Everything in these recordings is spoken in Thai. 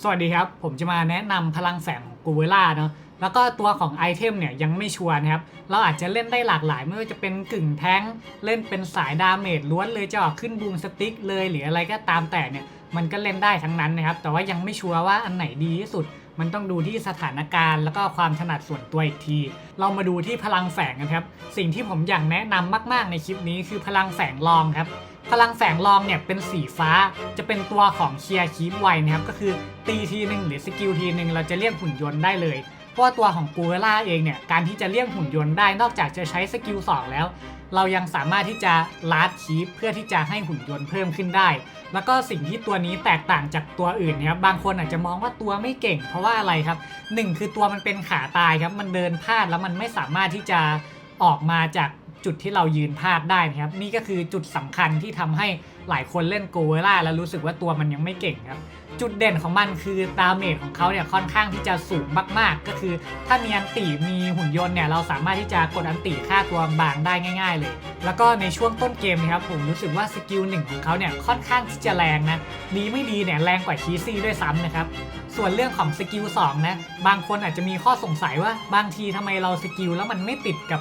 สวัสดีครับ ผมจะมาแนะนำพลังแฝงของกูเวล่าเนาะแล้วก็ตัวของไอเทมเนี่ยยังไม่ชัวร์นะครับ เราอาจจะเล่นได้หลากหลายไม่ว่าจะเป็นกึ่งแท้ง เล่นเป็นสายดาเมจล้วนเลยจะออกขึ้นบูมสติ๊กเลยหรืออะไรก็ตามแต่เนี่ยมันก็เล่นได้ทั้งนั้นนะครับ แต่ว่ายังไม่ชัวร์ว่าอันไหนดีที่สุด มันต้องดูที่สถานการณ์ แล้วก็ความถนัดส่วนตัวอีกที เรามาดูที่พลังแฝงกันครับ สิ่งที่ผมอยากแนะนำมาก ๆ ในคลิปนี้คือพลังแฝงรองครับ พลังแฝงรองเนี่ยเป็นสีฟ้าจะเป็นตัวของเคลียร์คีปไวนะครับก็คือตีทีหนึ่งหรือสกิลทีหนึ่งเราจะเรียกหุ่นยนต์ได้เลย เพราะว่าตัวของกูเวล่าเองเนี่ยการที่จะเรียกหุ่นยนต์ได้นอกจากจะใช้สกิล2แล้ว เรายังสามารถที่จะลาดคีปเพื่อที่จะให้หุ่นยนต์เพิ่มขึ้นได้ แล้วก็สิ่งที่ตัวนี้แตกต่างจากตัวอื่นนะครับบางคนอาจจะมองว่าตัวไม่เก่ง เพราะว่าอะไรครับหนึ่งคือตัวมันเป็นขาตายครับมันเดินพลาดแล้วมันไม่สามารถที่จะออกมาจาก จุดที่เรายืนพลาดได้นะครับ นี่ก็คือจุดสำคัญที่ทำให้หลายคนเล่นโกเวล่าแล้วรู้สึกว่าตัวมันยังไม่เก่งครับ จุดเด่นของมันคือดาเมจของเขาเนี่ยค่อนข้างที่จะสูงมาก ๆ ก็คือ ถ้ามีอันติมีหุ่นยนต์เนี่ยเราสามารถที่จะกดอันติฆ่าตัวบางได้ง่าย ๆ เลย แล้วก็ในช่วงต้นเกมนะครับผมรู้สึกว่าสกิลหนึ่งของเขาเนี่ยค่อนข้างที่จะแรงนะดีไม่ดีเนี่ยแรงกว่าคีซี่ด้วยซ้ำนะครับส่วนเรื่องของสกิล2นะบางคนอาจจะมีข้อสงสัยว่าบางทีทำไมเราสกิลแล้วมันไม่ติดกับ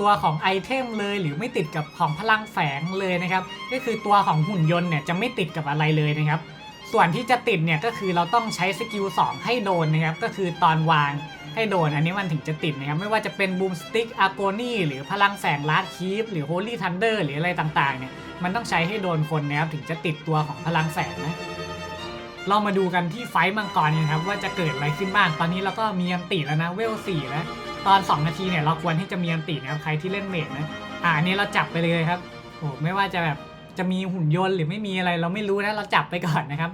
ตัวของไอเทมเลยหรือไม่ติดกับของพลังแฝงเลยนะครับ ก็คือตัวของหุ่นยนต์เนี่ยจะไม่ติดกับอะไรเลยนะครับ ส่วนที่จะติดเนี่ยก็คือเราต้องใช้สกิล2ให้โดนนะครับ ก็คือตอนวางให้โดน อันนี้มันถึงจะติดนะครับ ไม่ว่าจะเป็นบูมสติ๊กอาร์โกนี่หรือพลังแสงลาดคีฟหรือโฮลี่ทันเดอร์หรืออะไรต่างๆเนี่ยมันต้องใช้ให้โดนคนนะครับถึงจะติดตัวของพลังแสงนะเรามาดูกันที่ไฟมังกรกันครับว่าจะเกิดอะไรขึ้นบ้าง ตอนนี้เราก็มีอันติแล้วนะเวลสี่แล้วตอน 2 นาทีเนี่ยเราควรที่จะมีอันตินะครับใครที่เล่นเมดนะอ่าอันนี้เราจับไปเลยครับโอ้ไม่ว่าจะแบบจะมีหุ่นยนต์หรือไม่มีอะไรเราไม่รู้นะเราจับไปก่อนนะครับ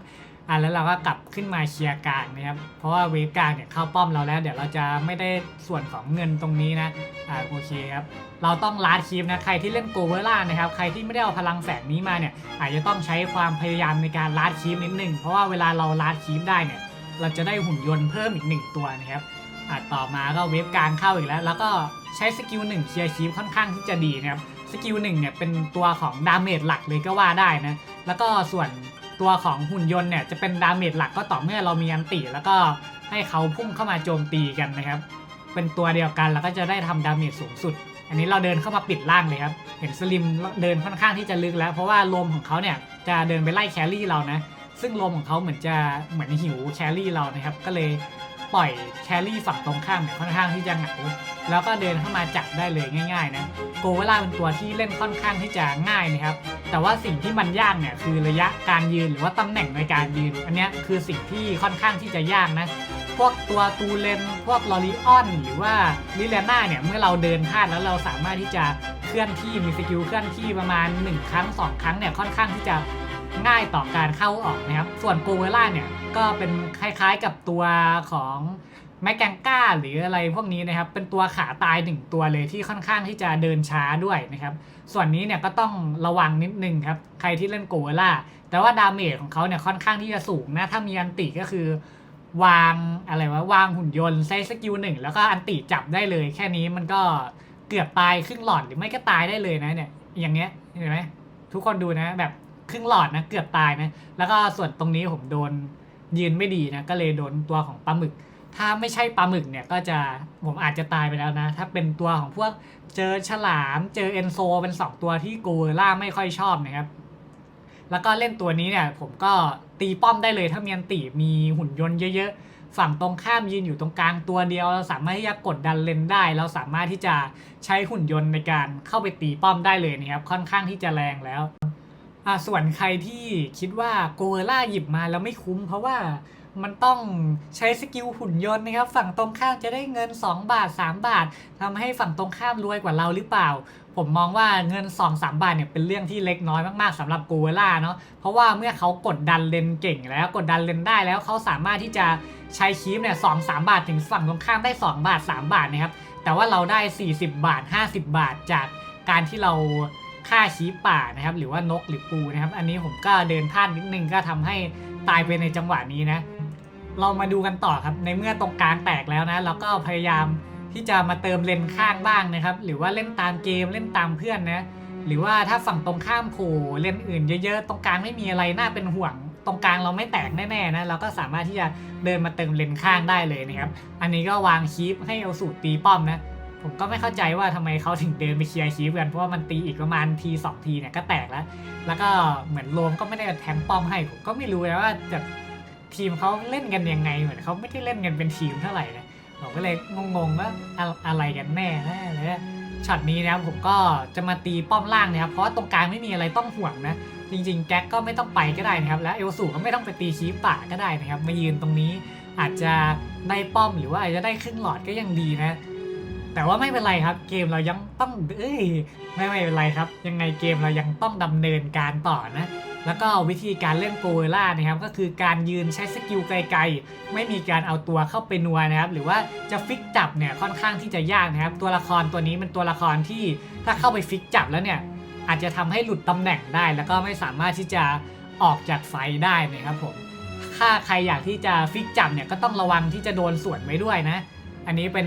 อ่าแล้วเราก็กลับขึ้นมาเคลียร์กลางนะครับ เพราะว่าเวฟกลางเนี่ยเข้าป้อมเราแล้ว เดี๋ยวเราจะไม่ได้ส่วนของเงินตรงนี้นะอ่าโอเคครับเราต้องลาดคีฟนะใครที่เล่นโกเวล่านะครับใครที่ไม่ได้เอาพลังแฝงนี้มาเนี่ยอาจจะต้องใช้ความพยายามในการลาดคีฟนิดนึงเพราะว่าเวลาเราลาดคีฟได้เนี่ยเราจะได้หุ่นยนต์เพิ่มอีกหนึ่งตัวนะครับ อะต่อมาก็เวฟกลางเข้าอีกแล้ว แล้วก็ใช้สกิลหนึ่งเคลียร์คีฟค่อนข้างที่จะดีนะครับสกิลหนึ่งเนี่ยเป็นตัวของดาเมจหลักเลยก็ว่าได้นะแล้วก็ส่วนตัวของหุ่นยนต์เนี่ยจะเป็นดาเมจหลักก็ต่อเมื่อเรามีอันติ แล้วก็ให้เขาพุ่งเข้ามาโจมตีกันนะครับ เป็นตัวเดียวกันแล้วก็จะได้ทำดาเมจสูงสุด อันนี้เราเดินเข้ามาปิดล่างเลยครับเห็นสลิมเดินค่อนข้างที่จะลึกแล้ว เพราะว่าลมของเขาเนี่ยจะเดินไปไล่แครี่เรานะซึ่งลมของเขาเหมือนจะเหมือนหิวแครี่เรานะครับก็เลย ปล่อยแครี่ฝั่งตรงข้ามเนี่ยค่อนข้างที่จะเหงาแล้วก็เดินเข้ามาจับได้เลยง่าย ๆ นะโกเวล่าเป็นตัวที่เล่นค่อนข้างที่จะง่ายนะครับ แต่ว่าสิ่งที่มันยากเนี่ยคือระยะการยืนหรือว่าตำแหน่งในการยืน อันนี้คือสิ่งที่ค่อนข้างที่จะยากนะ พวกตัวตูเลน พวกลอริออน หรือว่าลิเลน่าเนี่ยเมื่อเราเดินพลาดแล้วเราสามารถที่จะเคลื่อนที่มีสกิลเคลื่อนที่ประมาณ 1 ครั้ง 2 ครั้งเนี่ยค่อนข้างที่จะ ง่ายต่อการเข้าออกนะครับ ส่วนโกเวล่าเนี่ยก็เป็นคล้ายๆกับตัวของแมกแกงก้าหรืออะไรพวกนี้นะครับ เป็นตัวขาตายหนึ่งตัวเลยที่ค่อนข้างที่จะเดินช้าด้วยนะครับ ส่วนนี้เนี่ยก็ต้องระวังนิดนึงครับ ใครที่เล่นโกเวล่า แต่ว่าดาเมจของเขาเนี่ยค่อนข้างที่จะสูงนะ ถ้ามีอันติก็คือ วางอะไรวะ วางหุ่นยนต์ใช้สกิลหนึ่งแล้วก็อันติจับได้เลย แค่นี้มันก็เกือบตายครึ่งหลอดหรือไม่ก็ตายได้เลยนะเนี่ย อย่างเงี้ย เห็นไหมทุกคนดูนะแบบ ครึ่งหลอดนะเกือบตายนะแล้วก็ส่วนตรงนี้ผมโดนยืนไม่ดีนะก็เลยโดนตัวของปลาหมึก ถ้าไม่ใช่ปลาหมึกเนี่ยก็จะผมอาจจะตายไปแล้วนะ ถ้าเป็นตัวของพวกเจอฉลาม เจอเอนโซเป็นสองตัวที่กเล่าไม่ค่อยชอบนะครับแล้วก็เล่นตัวนี้เนี่ยผมก็ตีป้อมได้เลยถ้าเมีอันติมีหุ่นยนต์เยอะๆ ฝั่งตรงข้ามยืนอยู่ตรงกลางตัวเดียว เราสามารถที่จะกดดันเลนได้ เราสามารถที่จะใช้หุ่นยนต์ในการเข้าไปตีป้อมได้เลยนะครับค่อนข้างที่จะแรงแล้ว อ่าส่วนใครที่คิดว่าโกเวล่าหยิบมาแล้วไม่คุ้ม เพราะว่ามันต้องใช้สกิลหุ่นยนต์นะครับ ฝั่งตรงข้ามจะได้เงิน 2 บาท 3 บาททำให้ฝั่งตรงข้ามรวยกว่าเราหรือเปล่า ผมมองว่าเงิน 2 3 บาทเนี่ยเป็นเรื่องที่เล็กน้อยมากๆสำหรับกูเวล่าเนาะเพราะว่าเมื่อเขากดดันเลนเก่งแล้วกดดันเลนได้แล้วเขาสามารถที่จะใช้คีฟเนี่ยสองสามบาทถึงฝั่งตรงข้ามได้ 2 บาท 3 บาทนะครับแต่ว่าเราได้ 40 บาท 50 บาทจากการที่เรา ฆ่าชีฟป่านะครับ หรือว่านกหรือปูนะครับ อันนี้ผมก็เดินพลาดนิดนึงก็ทำให้ตายไปในจังหวะนี้นะ เรามาดูกันต่อครับ ในเมื่อตรงกลางแตกแล้วนะ เราก็พยายามที่จะมาเติมเลนข้างบ้างนะครับ หรือว่าเล่นตามเกมเล่นตามเพื่อนนะ หรือว่าถ้าฝั่งตรงข้ามโผล่เลนอื่นเยอะๆ ตรงกลางไม่มีอะไรน่าเป็นห่วงตรงกลางเราไม่แตกแน่ๆนะเราก็สามารถที่จะเดินมาเติมเลนข้างได้เลยนะครับ อันนี้ก็วางคีปให้เอาสูตรตีป้อมนะ ผมก็ไม่เข้าใจว่าทำไมเขาถึงเดินไปเคลียร์คีปกันเพราะว่ามันตีอีกประมาณทีสองทีเนี่ยก็แตกแล้ว แล้วก็เหมือนโรมก็ไม่ได้แทงป้อมให้ผมก็ไม่รู้นะว่าจะทีมเขาเล่นกันยังไงเหมือนเขาไม่ได้เล่นกันเป็นทีมเท่าไหร่นะผมก็เลยงงๆว่าอะไรกันแน่นะเลยช็อตนี้นะครับผมก็จะมาตีป้อมล่างนะครับเพราะว่าตรงกลางไม่มีอะไรต้องห่วงนะจริงๆแก๊กก็ไม่ต้องไปก็ได้นะครับ และเอลสูก็ไม่ต้องไปตีชี้ป่าก็ได้นะครับมายืนตรงนี้อาจจะได้ป้อมหรือว่าอาจจะได้ครึ่งหลอดก็ยังดีนะ แต่ว่าไม่เป็นไรครับ เกมเรายังต้องเอ้ยไม่ไม่เป็นไรครับ ยังไงเกมเรายังต้องดำเนินการต่อนะ แล้วก็วิธีการเล่นโกเวล่านะครับ ก็คือการยืนใช้สกิลไกลๆ ไม่มีการเอาตัวเข้าไปนัวนะครับ หรือว่าจะฟิกจับเนี่ยค่อนข้างที่จะยากนะครับ ตัวละครตัวนี้เป็นตัวละครที่ถ้าเข้าไปฟิกจับแล้วเนี่ยอาจจะทำให้หลุดตำแหน่งได้ แล้วก็ไม่สามารถที่จะออกจากไฟได้นะครับผม ถ้าใครอยากที่จะฟิกจับเนี่ยก็ต้องระวังที่จะโดนสวนไว้ด้วยนะ อันนี้เป็น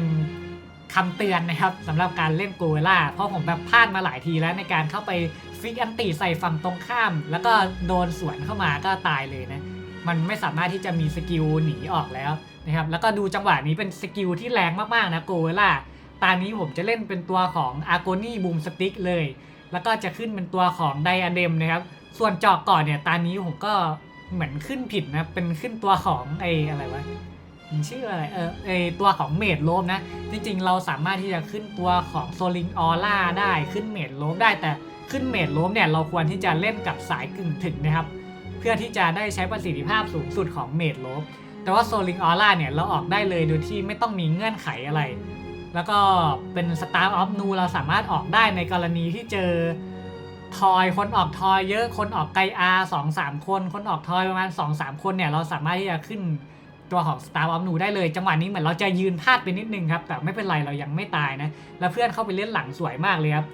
คำเตือนนะครับสำหรับการเล่นโกเวล่าเพราะผมแบบพลาดมาหลายทีแล้วในการเข้าไปฟิกอันติใส่ฝั่งตรงข้าม แล้วก็โดนสวนเข้ามาก็ตายเลยนะมันไม่สามารถที่จะมีสกิลหนีออกแล้วนะครับแล้วก็ดูจังหวะนี้เป็นสกิลที่แรงมากๆนะโกเวล่าตอนนี้ผมจะเล่นเป็นตัวของอาโกนี่บูมสติ๊กเลย แล้วก็จะขึ้นเป็นตัวของไดอะเดมนะครับส่วนจอกก่อนเนี่ยตอนนี้ผมก็เหมือนขึ้นผิดนะเป็นขึ้นตัวของไออะไรวะ ชื่ออะไรเออไอตัวของเมดโลมนะ จริงๆ เราสามารถที่จะขึ้นตัวของโซลิงออร่าได้ขึ้นเมดโลมได้แต่ขึ้นเมดโลมเนี่ยเราควรที่จะเล่นกับสายกึ่งถึงนะครับ เพื่อที่จะได้ใช้ประสิทธิภาพสูงสุดของเมดโลมแต่ว่าโซลิงออร่าเนี่ยเราออกได้เลยโดยที่ไม่ต้องมีเงื่อนไขอะไร แล้วก็เป็นสตาร์ออฟนูเราสามารถออกได้ในกรณีที่เจอทอยคนออกทอยเยอะคนออกไกอาสองสามคน คนออกทอยประมาณ2องสามคนเนี่ยเราสามารถที่จะขึ้น ตัวของ Star of Nu ได้เลยจังหวะนี้เหมือนเราจะยืนพลาดไปนิดนึงครับ แต่ไม่เป็นไรเรายังไม่ตายนะ แล้วเพื่อนเข้าไปเล่นหลังสวยมากเลยครับ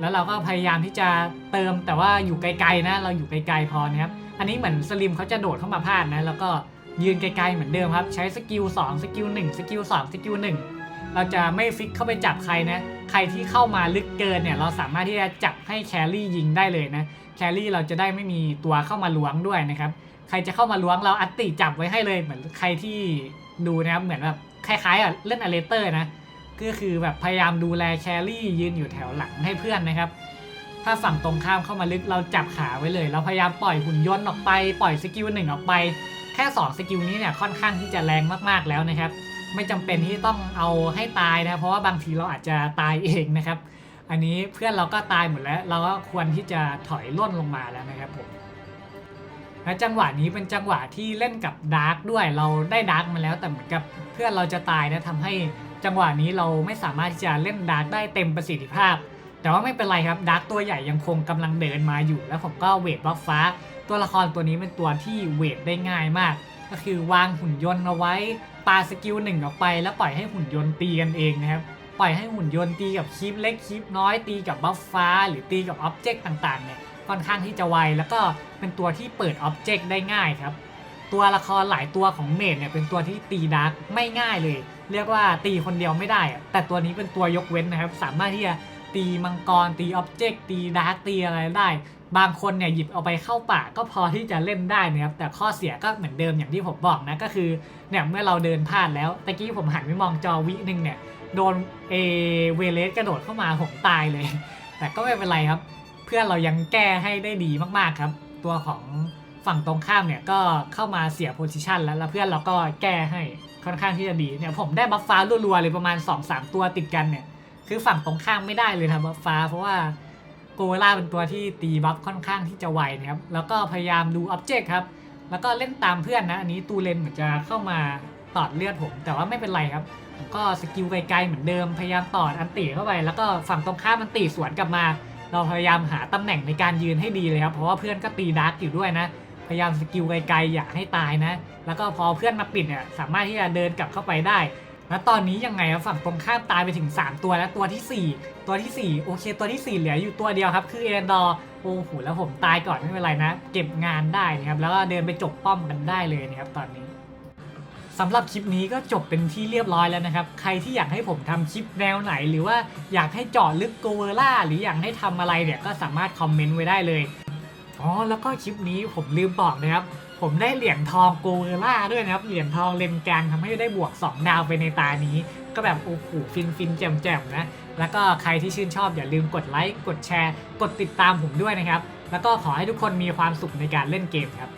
แล้วเราก็พยายามที่จะเติมแต่ว่าอยู่ไกลๆนะ เราอยู่ไกลๆพอนะครับ อันนี้เหมือนสลิมเขาจะโดดเข้ามาพลาดนะ แล้วก็ยืนไกลๆเหมือนเดิมครับ ใช้สกิล2สกิล1สกิล2สกิล1เราจะไม่ฟิกเข้าไปจับใครนะ ใครที่เข้ามาลึกเกินเนี่ยเราสามารถที่จะจับให้แครี่ยิงได้เลยนะ แครี่เราจะได้ไม่มีตัวเข้ามาล้วงด้วยนะครับ ใครจะเข้ามาล้วงเราอัตติจับไว้ให้เลยเหมือนใครที่ดูนะครับเหมือนแบบคล้ายๆอะเล่นอเลเตอร์นะก็คือแบบพยายามดูแลแครี่ยืนอยู่แถวหลังให้เพื่อนนะครับ ถ้าฝั่งตรงข้ามเข้ามาลึกเราจับขาไว้เลย เราพยายามปล่อยหุ่นยนต์ออกไปปล่อยสกิลหนึ่งออกไป แค่ 2 สกิลนี้เนี่ยค่อนข้างที่จะแรงมากๆแล้วนะครับ ไม่จำเป็นที่ต้องเอาให้ตายนะเพราะว่าบางทีเราอาจจะตายเองนะครับ อันนี้เพื่อนเราก็ตายหมดแล้ว เราก็ควรที่จะถอยล่นลงมาแล้วนะครับผม และจังหวะนี้เป็นจังหวะที่เล่นกับดาร์กด้วยเราได้ดาร์กมาแล้วแต่เหมือนกับเพื่อนเราจะตายนะทำให้จังหวะนี้เราไม่สามารถที่จะเล่นดาร์กได้เต็มประสิทธิภาพ แต่ว่าไม่เป็นไรครับดาร์กตัวใหญ่ยังคงกำลังเดินมาอยู่ แล้วผมก็เวทบัฟฟ้า ตัวละครตัวนี้เป็นตัวที่เวทได้ง่ายมาก ก็คือวางหุ่นยนต์เอาไว้ปาสกิลหนึ่งออกไป แล้วปล่อยให้หุ่นยนต์ตีกันเองนะครับปล่อยให้หุ่นยนต์ตีกับคลิปเล็กคลิปน้อยตีกับบัฟฟ้า หรือตีกับอ็อบเจกต์ต่างๆเนี่ย ค่อนข้างที่จะไว แล้วก็เป็นตัวที่เปิดอ็อบเจกต์ได้ง่ายครับ ตัวละครหลายตัวของเมดเนี่ยเป็นตัวที่ตีดาร์กไม่ง่ายเลย เรียกว่าตีคนเดียวไม่ได้ แต่ตัวนี้เป็นตัวยกเว้นนะครับ สามารถที่จะตีมังกรตีอ็อบเจกต์ตีดาร์กตีอะไรได้ บางคนเนี่ยหยิบเอาไปเข้าป่าก็พอที่จะเล่นได้นะครับแต่ข้อเสียก็เหมือนเดิมอย่างที่ผมบอกนะก็คือเนี่ยเมื่อเราเดินพลาดแล้วตะกี้ผมหันไปมองจอวิหนึ่งเนี่ยโดนเอเวเลสกระโดดเข้ามาผมตายเลย แต่ก็ไม่เป็นไรครับ เพื่อนเรายังแก้ให้ได้ดีมากๆครับ ตัวของฝั่งตรงข้ามเนี่ยก็เข้ามาเสียโพซิชันแล้วแล้วเพื่อนเราก็แก้ให้ค่อนข้างที่จะดีเนี่ยผมได้บัฟฟ้ารัวๆเลยประมาณ 2-3 ตัวติดกันเนี่ยคือฝั่งตรงข้ามไม่ได้เลยนะบัฟฟ้า เพราะว่าโกเวล่าเป็นตัวที่ตีบัฟค่อนข้างที่จะไวนะครับแล้วก็พยายามดูอ็อบเจกต์ครับแล้วก็เล่นตามเพื่อนนะอันนี้ตูเลนเหมือนจะเข้ามาตอดเลือดผม แต่ว่าไม่เป็นไรครับผมก็สกิลไกลๆเหมือนเดิมพยายามตอดอันติเข้าไป แล้วก็ฝั่งตรงข้ามมันติสวนกลับมา เราพยายามหาตำแหน่งในการยืนให้ดีเลยครับ เพราะว่าเพื่อนก็ตีดาร์กอยู่ด้วยนะ พยายามสกิลไกลๆอย่าให้ตายนะ แล้วก็พอเพื่อนมาปิดเนี่ยสามารถที่จะเดินกลับเข้าไปได้แล้วตอนนี้ยังไงครับฝั่งตรงข้ามตายไปถึง 3 ตัวแล้วตัวทีสี่4 ตัวทีสี่ 4 โอเค ตัวทีสี่ 4 เหลืออยู่ตัวเดียวครับ คือเอเรนดอร์โอ้โหแล้วผมตายก่อนไม่เป็นไรนะ เก็บงานได้นะครับแล้วก็เดินไปจบป้อมกันได้เลยนะครับตอนนี้ สำหรับคลิปนี้ก็จบเป็นที่เรียบร้อยแล้วนะครับ ใครที่อยากให้ผมทำคลิปแนวไหน หรือว่าอยากให้เจาะลึกโกเวล่าหรืออยากให้ทำอะไรเนี่ยก็สามารถคอมเมนต์ไว้ได้เลยอ๋อแล้วก็คลิปนี้ผมลืมบอกนะครับ ผมได้เหรียญทองโกเวล่าด้วยนะครับ เหรียญทองเลนกลางทำให้ได้บวก 2 ดาวไปในตานี้ ก็แบบโอ้โหฟินฟินๆแจ่มแจ่มๆนะ แล้วก็ใครที่ชื่นชอบอย่าลืมกดไลค์กดแชร์ กดติดตามผมด้วยนะครับ แล้วก็ขอให้ทุกคนมีความสุขในการเล่นเกมครับ